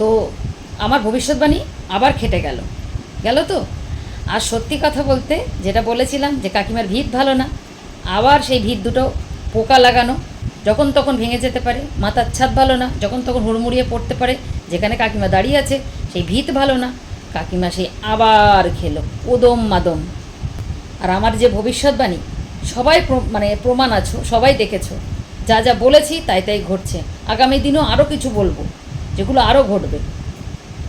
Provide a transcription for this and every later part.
তো আমার ভবিষ্যৎবাণী আবার খেটে গেল। গেল তো? আর সত্যি কথা বলতে যেটা বলেছিলাম যে কাকিমার ভিত ভালো না, আবার সেই ভিত দুটো পোকা লাগানো, যখন তখন ভেঙে যেতে পারে, মাথার ছাদ ভালো না, যখন তখন হুড়মুড়িয়ে পড়তে পারে, যেখানে কাকিমা দাঁড়িয়ে আছে, সেই ভিত ভালো না, কাকিমা সেই আবার খেলো ওদম মাদম। আর আমার যে ভবিষ্যৎবাণী, সবাই মানে প্রমাণ আছো, সবাই দেখেছ, যা যা বলেছি তাই তাই ঘটছে, আগামী দিনও আরও কিছু বলব। যেগুলো আরও ঘটবে।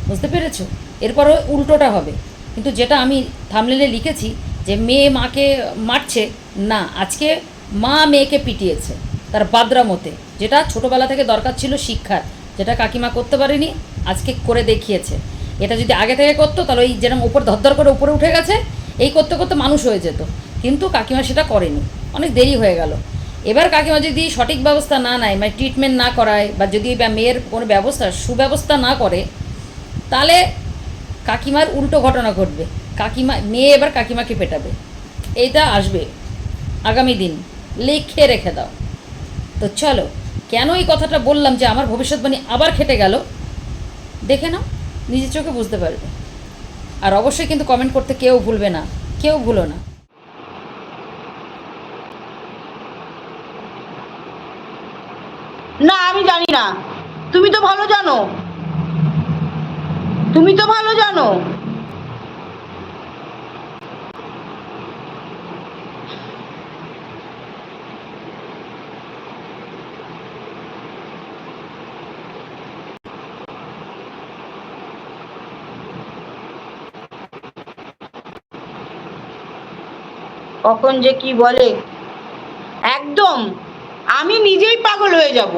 বুঝতে পেরেছ? এরপরও উল্টোটা হবে। কিন্তু যেটা আমি থামলেলে লিখেছি যে মেয়ে মাকে মারছে, না, আজকে মা মেয়েকে পিটিয়েছে তার বাদরামতে, যেটা ছোটোবেলা থেকে দরকার ছিল শিক্ষার, যেটা কাকিমা করতে পারেনি, আজকে করে দেখিয়েছে। এটা যদি আগে থেকে করতো, তাহলে ওই যেরকম উপর ধরধর করে উপরে উঠে গেছে, এই করতে করতে মানুষ হয়ে যেত। কিন্তু কাকিমা সেটা করেনি। অনেক দেরি হয়ে গেল। এবার কাকিমা যদি সঠিক ব্যবস্থা না নেয় মানে ট্রিটমেন্ট না করায় বা যদি মেয়ের কোনো ব্যবস্থা, সুব্যবস্থা না করে, তাহলে কাকিমার উল্টো ঘটনা ঘটবে। কাকিমা, মেয়ে এবার কাকিমাকে পেটাবে। এইটা আসবে। আগামী দিন। লিখে রেখে দাও। তো চলো, কেন এই কথাটা বললাম যে আমার ভবিষ্যৎবাণী আবার খেটে গেল? দেখে নাও, নিজের চোখে বুঝতে পারবে। আর অবশ্যই কিন্তু কমেন্ট করতে কেউ ভুলবে না। কেউ ভুলো না আমি জানি না তুমি তো ভালো জানো। তুমি তো ভালো জানো। কখন যে কি বলে। একদম, আমি নিজেই পাগল হয়ে যাব।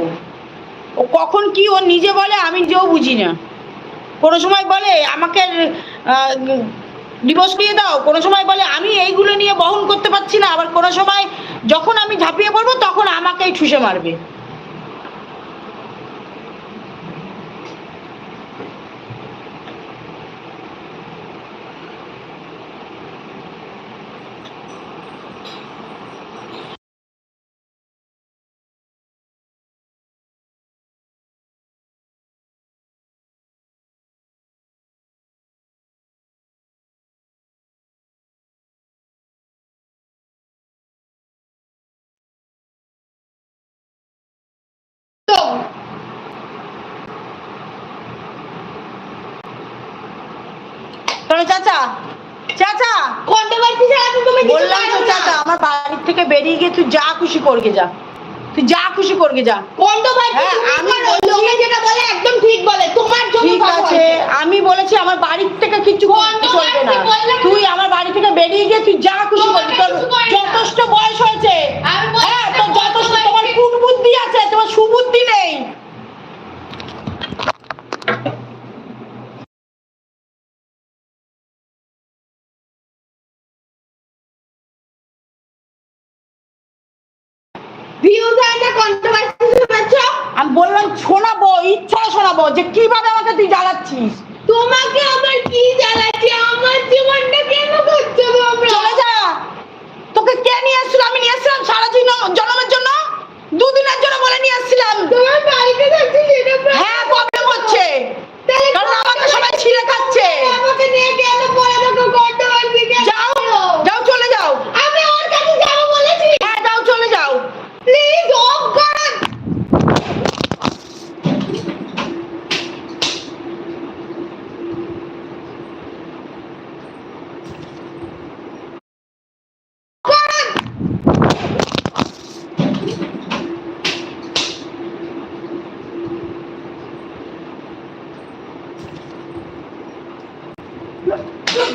ও কখন কি ও নিজে বলে, আমি নিজেও বুঝি না কোনো সময় বলে, আমাকে ডিভোর্স দিয়ে দাও। কোনো সময় বলে, আমি এইগুলো নিয়ে বহন করতে পারছি না। আবার কোনো সময় যখন আমি ঝাঁপিয়ে পড়ব, তখন আমাকেই ঠুসে মারবে। শোনো চাচা চাচা কন্ট্রোভার্সি ছাড়া তো তুমি বললাম তো চাচা আমার বাড়ির থেকে বেরিয়ে গিয়ে তুই যা খুশি যা। তুই যা খুশি যা। কন্ট্রোভার্সি হ্যাঁ, আমি আমি লোকে যেটা বলে একদম ঠিক বলে তোমার জন্য ঠিক আছে আমি বলেছি আমার বাড়ির থেকে কিছু চলবে না। তুই আমার বাড়ি থেকে বেরিয়ে গিয়ে তুই যা খুশি করবি তোর কিছু করি না। যথেষ্ট বয়স হয়েছে আমি বলছি হ্যাঁ না, তোর যথেষ্ট বয়স তোমার হয়েছে। কুটবুদ্ধি আছে তোমার সুবুদ্ধি নেই ভিউজ আর না কন্ট্রোভার্সি শুনেছো আমি বললাম শোনাবো ইচ্ছা শোনাবো যে কীভাবে আমাকে তুই জ্বালাচ্ছিস তোমাকে আমার কি জ্বালাচ্ছে আমার জীবনটা কেন করছ তোমরা চলে যা তোকে কে নিয়ে এসেছিল আমি নিয়ে এসেছিলাম সারা জীবন- জন্মের জন্য দুদিনের জন্য বলে নিয়ে এসেছিলাম তোমার বাড়িতে থাকছি সেটা problem হ্যাঁ প্রবলেম হচ্ছে তাহলে কারণ আমাকে সবাই ছিঁড়ে খাচ্ছে আমাকে নিয়ে কেন পড়ে থাকো কন্ট্রোভার্সি কেন যাও যাও চলে যাও আমি ওর কাছে যাব বলেছি হ্যাঁ যাও চলে যাও প্লিজ অফ করুন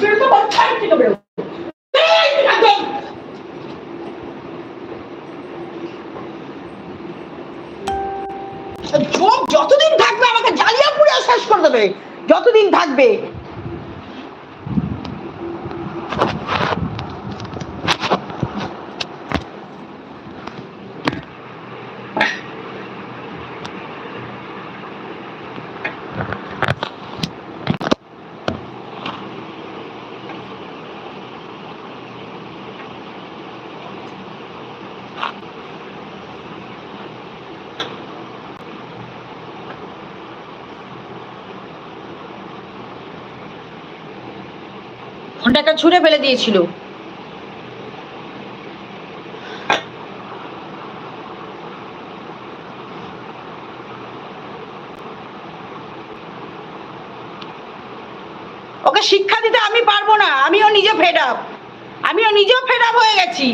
বেরোতে যতদিন থাকবে আমাকে জ্বালিয়ে পুড়ে শেষ করে দেবে যতদিন থাকবে ফোনটাকে ছুঁড়ে ফেলে দিয়েছিল। ওকে শিক্ষা দিতে আমি পারব না। আমিও নিজে ফেড আপ আমিও নিজেও ফেড আপ হয়ে গেছি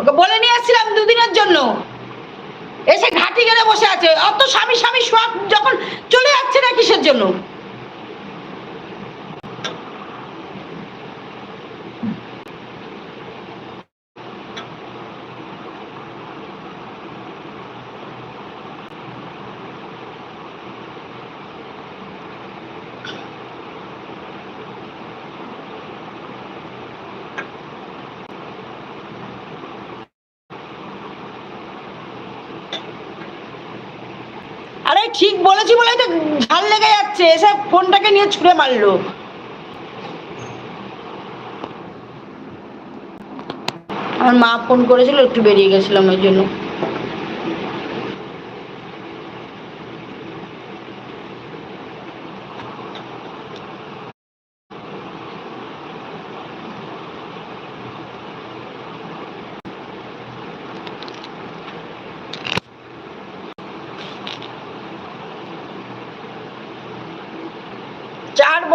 ওকে বলে নিয়ে এসেছিলাম দুদিনের জন্য। এসে ঘাটি গেলে বসে আছে। অত স্বামী স্বামী সব যখন চলে যাচ্ছে না কিসের জন্য? আরে ঠিক বলেছি বলে তো ঝাল লেগে যাচ্ছে। এসে ফোনটাকে নিয়ে ছুঁড়ে মারলো। আমার মা ফোন করেছিল, একটু বেরিয়ে গেছিলাম ওই জন্য।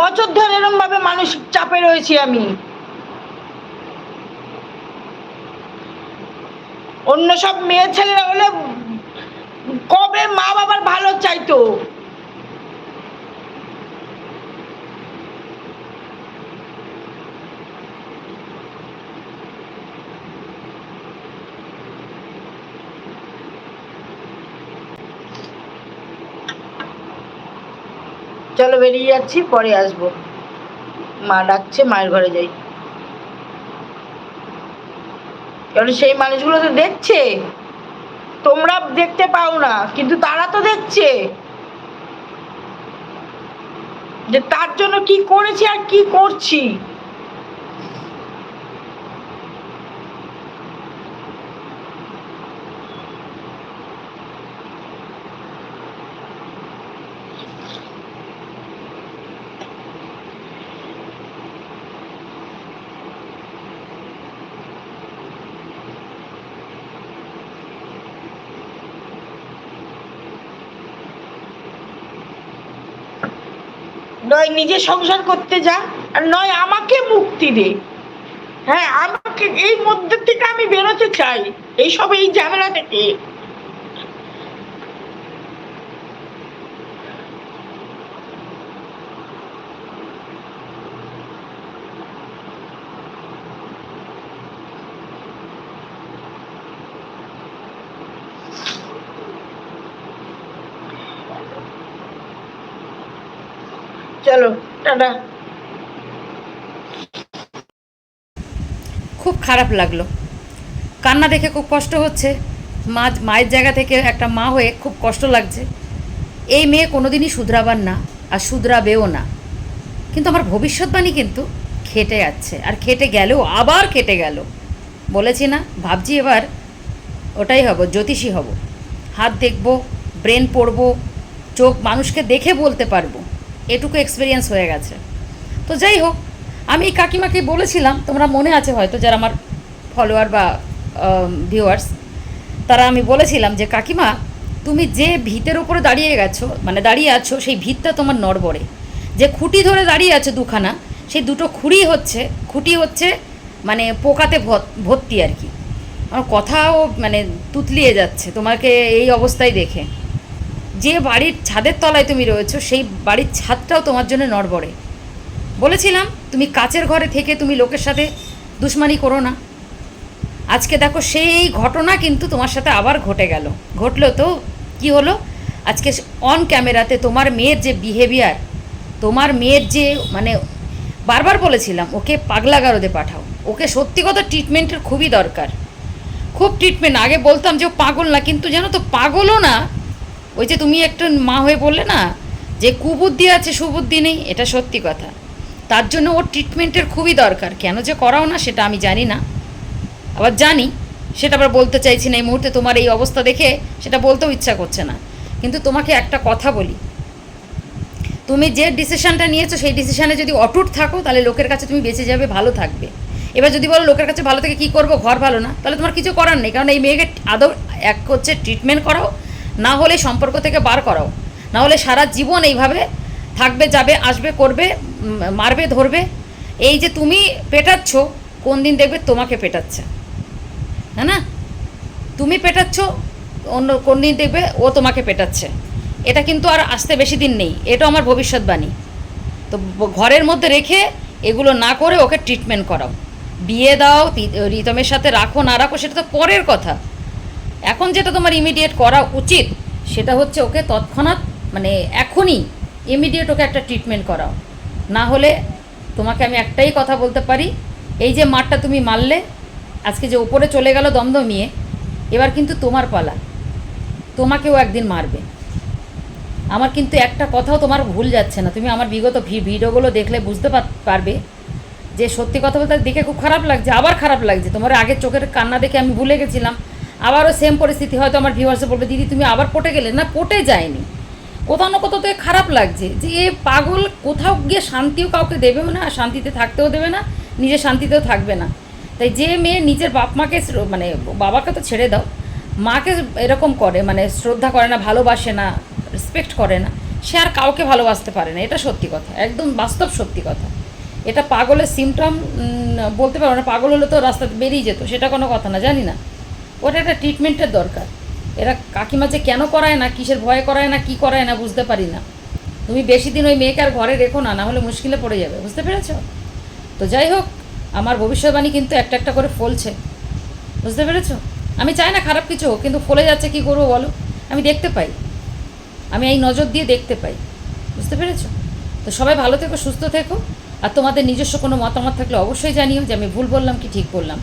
বছর ধরে এরকম ভাবে মানসিক চাপে রয়েছি আমি। অন্য সব মেয়ে ছেলেরা হলে কবে মা বাবার ভালো চাইতো? চলো বেরিয়ে যাচ্ছি, পরে আসব। মা ডাকছে, মায়ের ঘরে যাই। কারণ সেই মানুষগুলো তো দেখছে। তোমরা দেখতে পাও না, কিন্তু তারা তো দেখছে। যে তার জন্য কি করেছি আর কি করছি? নয় নিজে সংসার করতে যা আর নয় আমাকে মুক্তি দে। হ্যাঁ আমাকে এই মধ্যে থেকে আমি বেরোতে চাই। এইসব এই ঝামেলা থেকে। চলো, টাটা। খুব খারাপ লাগল। কান্না দেখে খুব কষ্ট হচ্ছে। মা, মায়ের জায়গা থেকে একটা মা হয়ে খুব কষ্ট লাগছে। এই মেয়ে কোনোদিনই শুধরাবার না, আর শুধরাবেও না। কিন্তু আমার ভবিষ্যৎবাণী কিন্তু খেটে যাচ্ছে, আর খেটে গেলেও, আবার খেটে গেল। বলেছি না, ভাবছি এবার ওটাই হব, জ্যোতিষী হব। হাত দেখব, ব্রেন পড়ব, চোখ মানুষকে দেখে বলতে পারব। এটুকু এক্সপিরিয়েন্স হয়ে গেছে। তো যাই হোক, আমি এই কাকিমাকে বলেছিলাম, তোমরা মনে আছে হয়তো যারা আমার ফলোয়ার বা ভিউয়ার্স তারা আমি বলেছিলাম যে, কাকিমা, তুমি যে ভিতের উপরে দাঁড়িয়ে গেছো মানে দাঁড়িয়ে আছো, সেই ভিতটা তোমার নড়বড়ে। যে খুঁটি ধরে দাঁড়িয়ে আছে দুখানা, সেই দুটো খুঁড়ি হচ্ছে, খুঁটি হচ্ছে মানে পোকাতে ভর্তি আর কি। আমার কথাও মানে তুতলিয়ে যাচ্ছে, তোমাকে এই অবস্থায় দেখে। যে বাড়ির ছাদের তলায় তুমি রয়েছো, সেই বাড়ির ছাদটাও তোমার জন্য নড়বড়ে। বলেছিলাম, তুমি কাচের ঘরে থেকে তুমি লোকের সাথে দুশ্মনী করো না। আজকে দেখো সেই ঘটনা কিন্তু তোমার সাথে আবার ঘটে গেল। ঘটলো তো কি হলো? আজকে অন ক্যামেরাতে তোমার মেয়ের যে বিহেভিয়ার তোমার মেয়ের যে মানে বারবার বলেছিলাম, ওকে পাগলাগারদে পাঠাও। ওকে সত্যি ট্রিটমেন্টের খুবই দরকার। খুব ট্রিটমেন্ট আগে বলতাম যে ও পাগল না, কিন্তু জানো তো, পাগলও না ওই যে তুমি একটা মা হয়ে বললে না, যে কুবুদ্ধি আছে, সুবুদ্ধি নেই, এটা সত্যি কথা। তার জন্য ওর ট্রিটমেন্টের খুবই দরকার। কেন যে করাও না সেটা আমি জানি না। আবার জানি, সেটা আবার বলতে চাইছি না, এই মুহূর্তে তোমার এই অবস্থা দেখে সেটা বলতেও ইচ্ছা করছে না। কিন্তু তোমাকে একটা কথা বলি। তুমি যে ডিসিশানটা নিয়েছো, সেই ডিসিশানে যদি অটুট থাকো, তাহলে লোকের কাছে তুমি বেঁচে যাবে, ভালো থাকবে। এবার যদি বলো লোকের কাছে ভালো থেকে কী করব, ঘর ভালো না, তাহলে তোমার কিছু করার নেই। কারণ এই মেয়েকে আদৌ এক হচ্ছে ট্রিটমেন্ট করাও না হলে সম্পর্ক থেকে বার করাও। না হলে সারা জীবন এইভাবে থাকবে, যাবে, আসবে, করবে মারবে, ধরবে। এই যে তুমি পেটাচ্ছ, কোন দিন দেখবে তোমাকে পেটাচ্ছে। হ্যাঁ না? তুমি পেটাচ্ছ, অন্য কোন দিন দেখবে ও তোমাকে পেটাচ্ছে। এটা কিন্তু আর আসতে বেশি দিন নেই। এটা আমার ভবিষ্যৎবাণী তো ঘরের মধ্যে রেখে এগুলো না করে ওকে ট্রিটমেন্ট করাও। বিয়ে দাও রিতমের সাথে রাখো, না রাখো, সেটা তো পরের কথা। এখন যেটা তোমার ইমিডিয়েট করা উচিত, সেটা হচ্ছে ওকে তৎক্ষণাৎ মানে এখনই ইমিডিয়েট ওকে একটা ট্রিটমেন্ট করাও। না হলে তোমাকে আমি একটাই কথা বলতে পারি, এই যে মারটা তুমি মারলে, আজকে যে ওপরে চলে গেল দমদমিয়ে, এবার কিন্তু তোমার পালা। তোমাকেও একদিন মারবে। আমার কিন্তু একটা কথাও তোমার ভুল যাচ্ছে না। তুমি আমার বিগত ভিডিওগুলো দেখলে বুঝতে পার- পারবে যে সত্যি কথা বলতে দেখে খুব খারাপ লাগছে, আবার খারাপ লাগছে। তোমার আগের চোখের কান্না দেখে আমি ভুলে গেছিলাম। আবারও সেম পরিস্থিতি হয়তো আমার ভিউয়ার্সে বলবে, দিদি, তুমি আবার পটে গেলে? না, পটে যায়নি। কোথাও না কোথাও তো খারাপ লাগছে যে এ পাগল কোথাও গিয়ে শান্তিও কাউকে দেবেও না, শান্তিতে থাকতেও দেবে না নিজের শান্তিতেও থাকবে না। তাই যে মেয়ে নিজের বাপ মাকে মানে বাবাকে তো ছেড়ে দাও, মাকে এরকম করে মানে শ্রদ্ধা করে না, ভালোবাসে না রেসপেক্ট করে না, সে আর কাউকে ভালোবাসতে পারে না, এটা সত্যি কথা, একদম বাস্তব সত্যি কথা। এটা পাগলের সিমটম বলতে পারো না, পাগল হলে তো রাস্তাতে বেরিয়ে যেত, সেটা কোনো কথা না, জানি না। ওটা একটা ট্রিটমেন্টের দরকার। এরা কাকিমা যে কেন করায় না, কিসের ভয় করায় না, কি করায় না, বুঝতে পারি না। তুমি বেশি দিন ওই মেয়েকে আর ঘরে রেখো না না হলে মুশকিলে পড়ে যাবে, বুঝতে পেরেছ? তো যাই হোক, আমার ভবিষ্যৎবাণী কিন্তু একটা একটা করে ফলছে। বুঝতে পেরেছ? আমি চাই না খারাপ কিছু হোক, কিন্তু ফলে যাচ্ছে, কি করব বলো? আমি দেখতে পাই। আমি এই নজর দিয়ে দেখতে পাই। বুঝতে পেরেছ? তো সবাই ভালো থেকো, সুস্থ থেকো। আর তোমাদের নিজস্ব কোনো মতামত থাকলে অবশ্যই জানিও যে আমি ভুল বললাম কি ঠিক বললাম।